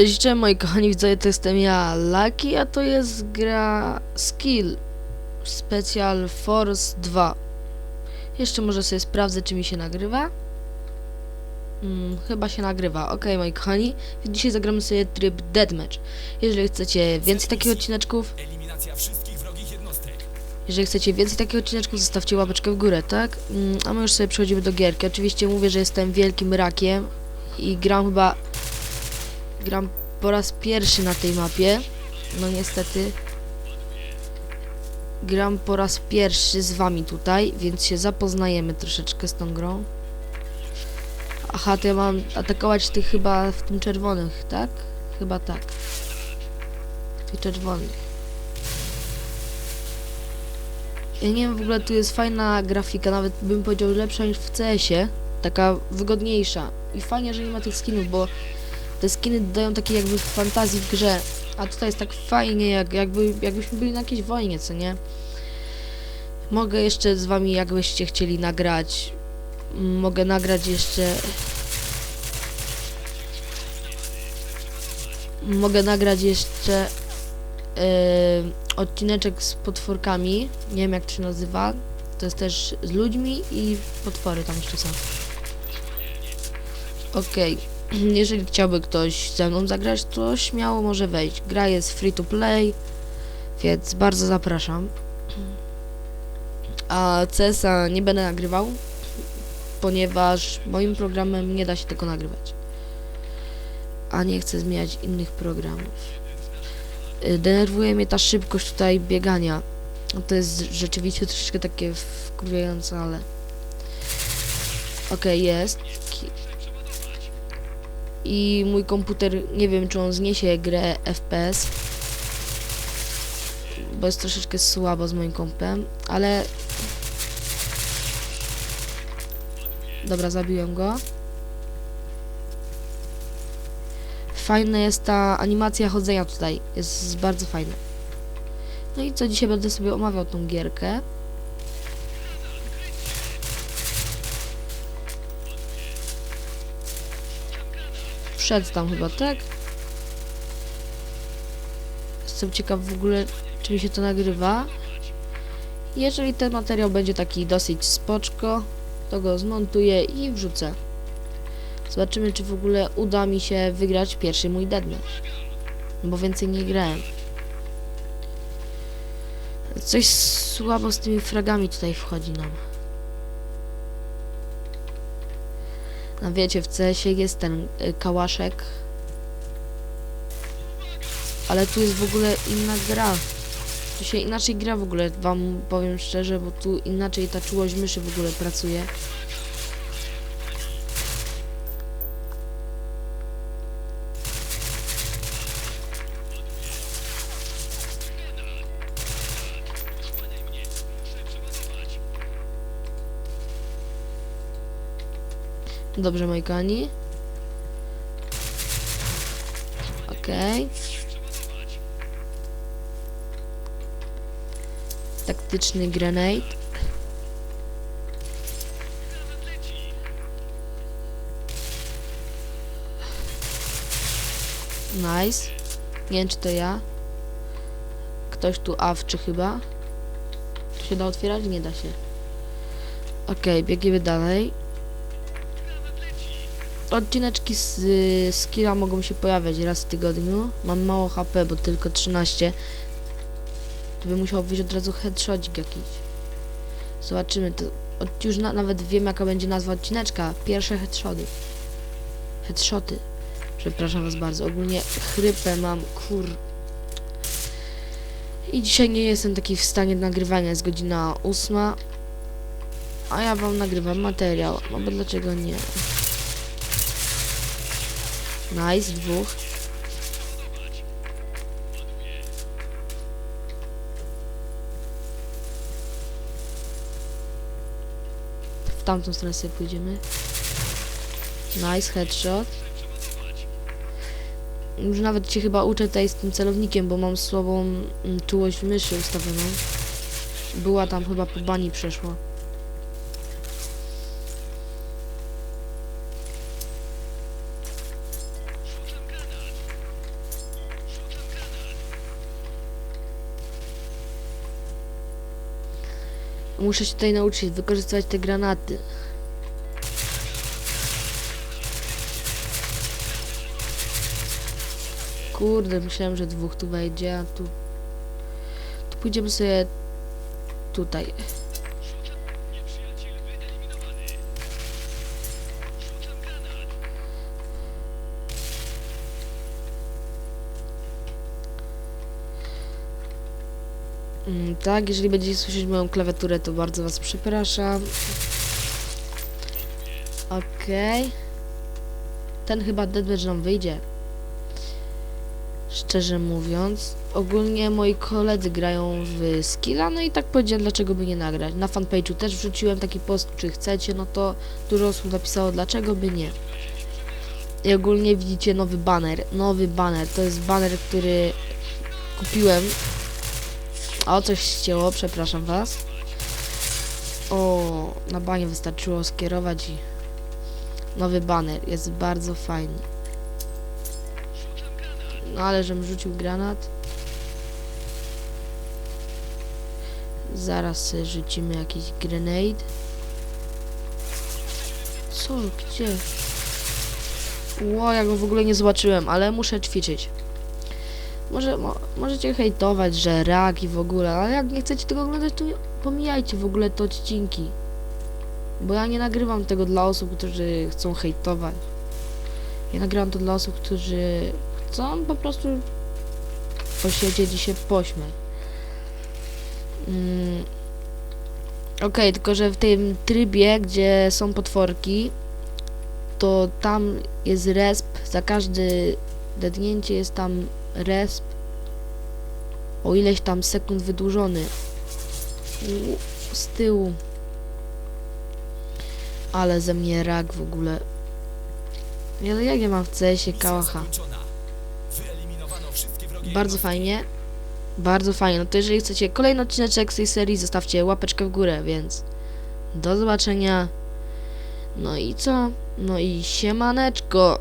Cześć, moi kochani widzowie, to jestem ja, Lucky, a to jest gra Skill Special Force 2. Jeszcze może sobie sprawdzę, czy mi się nagrywa. Mm, chyba się nagrywa. Ok, moi kochani, dzisiaj zagramy sobie tryb Deathmatch. Jeżeli chcecie więcej takich odcineczków, Eliminacja wszystkich wrogich jednostek. jeżeli chcecie więcej takich odcineczków, zostawcie łapeczkę w górę, tak? Mm, a my już sobie przechodzimy do gierki. Oczywiście mówię, że jestem wielkim rakiem i gram chyba... Gram po raz pierwszy na tej mapie. No niestety. Gram po raz pierwszy z wami tutaj, więc się zapoznajemy troszeczkę z tą grą. Aha, to ja mam atakować tych chyba w tym czerwonych, tak? Chyba tak. W tych czerwonych. Ja nie wiem, w ogóle tu jest fajna grafika, nawet bym powiedział lepsza niż w CS-ie. Taka wygodniejsza. I fajnie, że nie ma tych skinów, bo te skiny dają takiej jakby fantazji w grze. A tutaj jest tak fajnie, jak, jakby, jakbyśmy byli na jakiejś wojnie, co nie? Mogę jeszcze z wami, jakbyście chcieli nagrać. Mogę nagrać jeszcze... Mogę nagrać jeszcze... Yy, odcineczek z potworkami. Nie wiem jak to się nazywa. To jest też z ludźmi i potwory tam jeszcze są. Okej. Jeżeli chciałby ktoś ze mną zagrać, to śmiało może wejść. Gra jest free to play, więc bardzo zapraszam. A CS-a nie będę nagrywał, ponieważ moim programem nie da się tego nagrywać. A nie chcę zmieniać innych programów. Y, Denerwuje mnie ta szybkość tutaj biegania. To jest rzeczywiście troszeczkę takie wkurwiające, ale... Okej, jest. I mój komputer, nie wiem czy on zniesie grę FPS. Bo jest troszeczkę słabo z moim kompem, ale... Dobra, zabiłem go. Fajna jest ta animacja chodzenia tutaj. Jest bardzo fajna. No i co, dzisiaj będę sobie omawiał tą gierkę. Wszedł tam chyba, tak? Jestem ciekaw w ogóle, czy mi się to nagrywa. Jeżeli ten materiał będzie taki dosyć spoczko, to go zmontuję i wrzucę. Zobaczymy, czy w ogóle uda mi się wygrać pierwszy mój deadmatch. Bo więcej nie grałem. Coś słabo z tymi fragami tutaj wchodzi nam. No wiecie, w CS-ie jest ten y, kałaszek. Ale tu jest w ogóle inna gra. Tu się inaczej gra w ogóle, wam powiem szczerze, bo tu inaczej ta czułość myszy w ogóle pracuje. Dobrze, moi kochani. Okej. Taktyczny grenade. Nice. Nie wiem, czy to ja. Ktoś tu awczy chyba. Tu się da otwierać? Nie da się. Okej, biegniemy dalej. Odcineczki z y, skilla mogą się pojawiać raz w tygodniu. Mam mało HP, bo tylko 13. To by musiał być od razu headshotик jakiś. Zobaczymy. To od, już na, nawet wiem jaka będzie nazwa odcineczka. Pierwsze headshoty. Headshoty. Przepraszam was bardzo. Ogólnie chrypę mam, kur... I dzisiaj nie jestem taki w stanie nagrywania. Jest godzina ósma. A ja wam nagrywam materiał. No bo dlaczego nie? Nice, dwóch. W tamtą stronę sobie pójdziemy. Nice, headshot. Już nawet się chyba uczę tutaj z tym celownikiem, bo mam słabą mm, czułość myszy ustawioną. Była tam chyba po bani przeszła. Muszę się tutaj nauczyć wykorzystywać te granaty. Kurde, myślałem, że dwóch tu wejdzie, a tu... Tu pójdziemy sobie tutaj. Mm, tak, jeżeli będziecie słyszeć moją klawiaturę, to bardzo was przepraszam. Okej. Ten chyba deadmatch nam wyjdzie. Szczerze mówiąc, ogólnie moi koledzy grają w skilla, no i tak powiedziałem, dlaczego by nie nagrać. Na fanpage'u też wrzuciłem taki post, czy chcecie, no to dużo osób napisało, dlaczego by nie. I ogólnie widzicie nowy banner. Nowy banner, to jest banner, który kupiłem o, coś ścięło, przepraszam was. O, na banie wystarczyło skierować i... Nowy baner, jest bardzo fajny. No ale żem rzucił granat. Zaraz rzucimy jakiś grenade. Co? Gdzie? Ło, ja go w ogóle nie zobaczyłem, ale muszę ćwiczyć. Może, mo, możecie hejtować, że rak i w ogóle, ale jak nie chcecie tego oglądać, to pomijajcie w ogóle te odcinki. Bo ja nie nagrywam tego dla osób, którzy chcą hejtować. Ja nagrywam to dla osób, którzy chcą po prostu posiedzieć i się pośmiać. Mm. Okej, tylko że w tym trybie, gdzie są potworki, to tam jest resp, za każdy dednięcie jest tam resp. o ileś tam sekund wydłużony z tyłu. Ale ze mnie rak w ogóle. Ale jak ja mam w CS-ie kałacha? Bardzo fajnie. Bardzo fajnie, no to jeżeli chcecie kolejny odcineczek z tej serii zostawcie łapeczkę w górę, więc do zobaczenia. No i co? No i siemaneczko